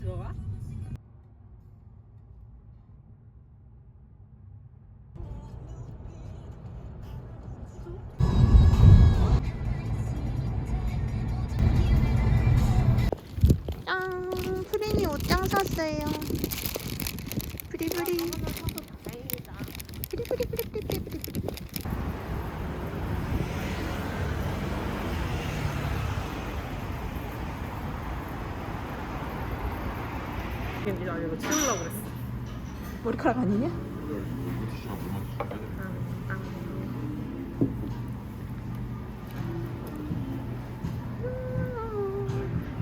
들어가? 짱! 프린이 옷장 샀어요. 프리프리프리프리프리프리. 이게 아니고 치우려고 그랬어. 머리카락 아니냐?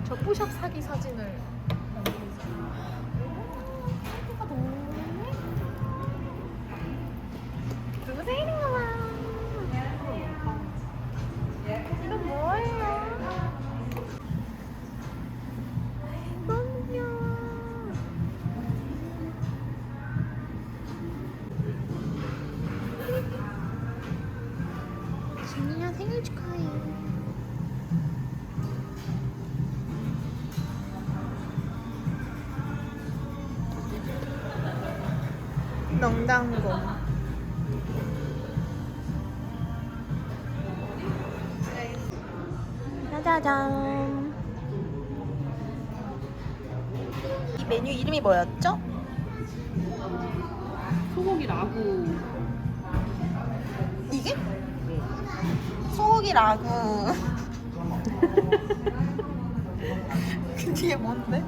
저 뽀샵 사기 사진을 농당고. 짜자잔. 이 메뉴 이름이 뭐였죠? 소고기 라구. 이게? 소고기 라구. 그 뒤에 뭔데?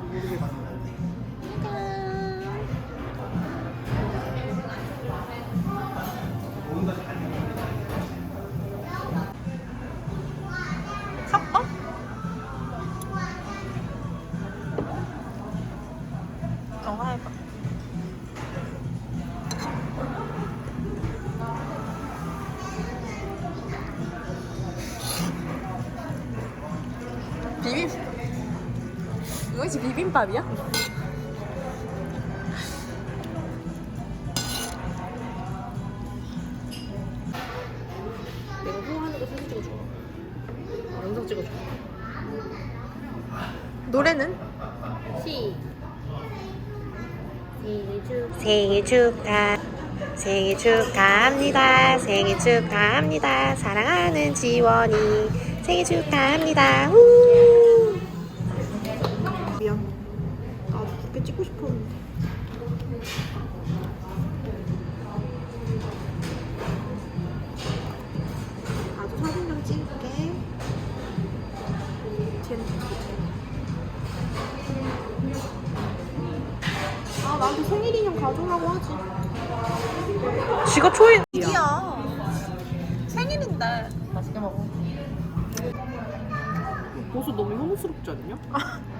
비빔밥이야? 내가 후하는 거 사진 찍어줘. 아, 영상 찍어줘. 노래는? 시. 생일 축하 생일 축하합니다 생일 축하합니다 사랑하는 지원이 생일 축하합니다 우 찍고 싶었는데. 나도 사진 좀 찍을게. 쟤는 아 나도 생일 인형 가져오라고 하지. 지가 초인 이야 생일인데. 맛있게 먹어. 보수 너무 혐오스럽지 않냐?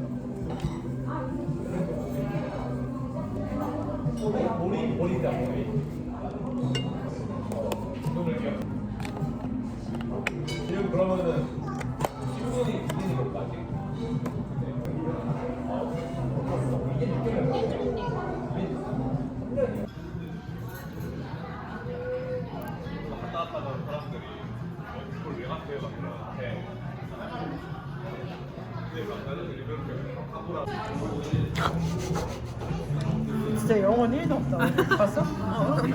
그러면은 신분이 분리니까 맞지? 이게 느껴요. 갔다 왔다가 사람들이 그걸 왜 갔대요? 근데 남자들이 이렇게 하고라 진짜 영혼 1도 없다. 봤어?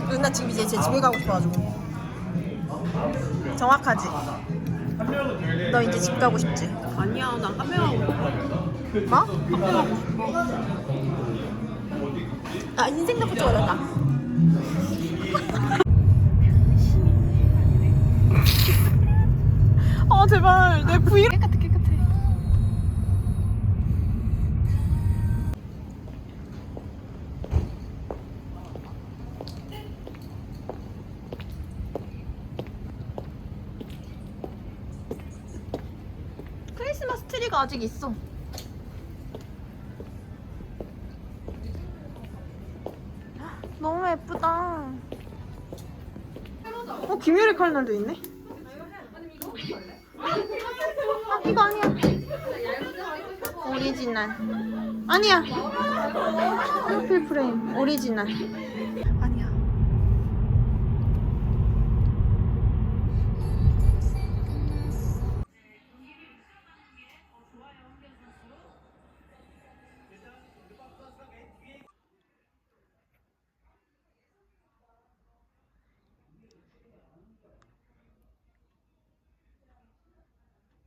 누나 지금 이제 제 집에 가고 싶어가지고 정확하지? 너 이제 집 가고 싶지? 아니야, 나 카메라하고 뭐? 아 인생 덕후 찍어졌다 아 제발 내 부위 깨끗해 깨끗해 크리 스마스 트리가 아직 있어 예쁘다. 어 김유리 칼날도 있네. 아 이거 아니야. 오리지널. 아니야. 프로필 프레임 오리지널.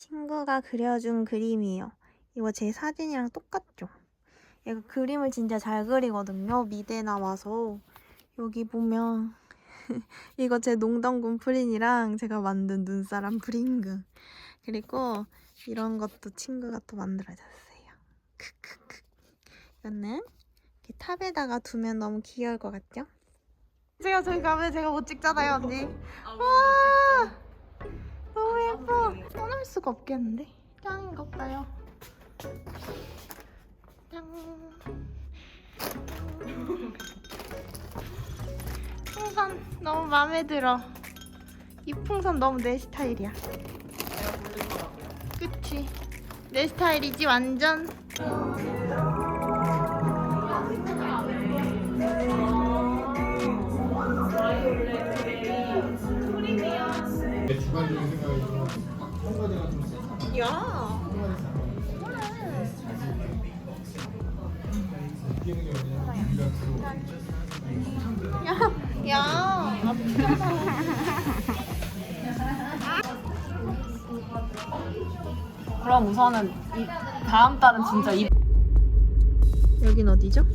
친구가 그려준 그림이에요. 이거 제 사진이랑 똑같죠? 얘가 그림을 진짜 잘 그리거든요. 미대 나와서. 여기 보면 이거 제 농담군 프린이랑 제가 만든 눈사람 프링그. 그리고 이런 것도 친구가 또 만들어줬어요. 크크크. 이거는 탑에다가 두면 너무 귀여울 것 같죠? 제가 저기 가면 제가 못 찍잖아요, 언니. 와! 수가 없겠는데? 짱인 것 봐요. 짱. 풍선 너무 마음에 들어. 이 풍선 너무 내 스타일이야. 그치? 내 스타일이지 완전. 야. 그 야. 야. 그럼 우선은 이 다음 달은 진짜 이 여긴 어디죠?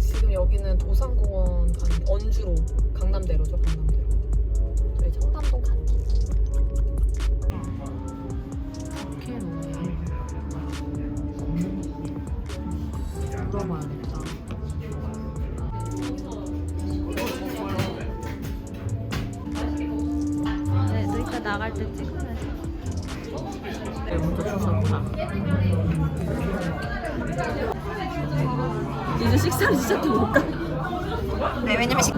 지금 여기는 도산공원 간 언주로 강남대로죠 나갈 때 찍으면. 주셨구나 이제 식사를 시작해 볼까? 네, 왜냐면 식.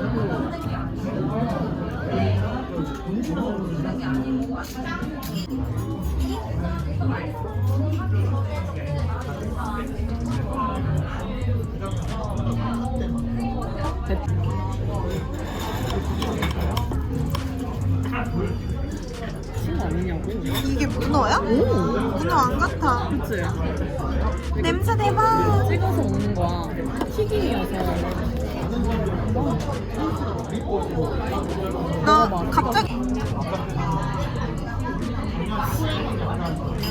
오! 문어 안 같아. 그치? 냄새 대박. 찍어서 먹는 거야 튀김이어서 나 갑자기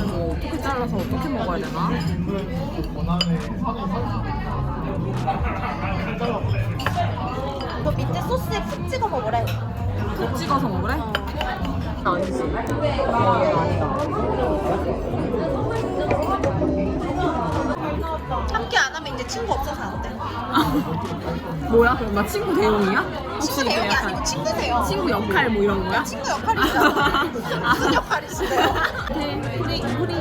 뭐 어떻게 잘라서 어떻게 먹어야 되나? 소스에 푹 찍어 먹으래. 푹 찍어서 먹으래? 아니지. 어, 아니다. 함께 안 하면 이제 친구 없어서 안 돼. 뭐야? 그럼 나 친구 대용이야? 혹시 친구 이게 대용이 약간 아니고 친구 돼요. 친구 역할 뭐 이런 거야? 친구 역할이시죠? 무슨 역할이시세요? 네, 호리, 호리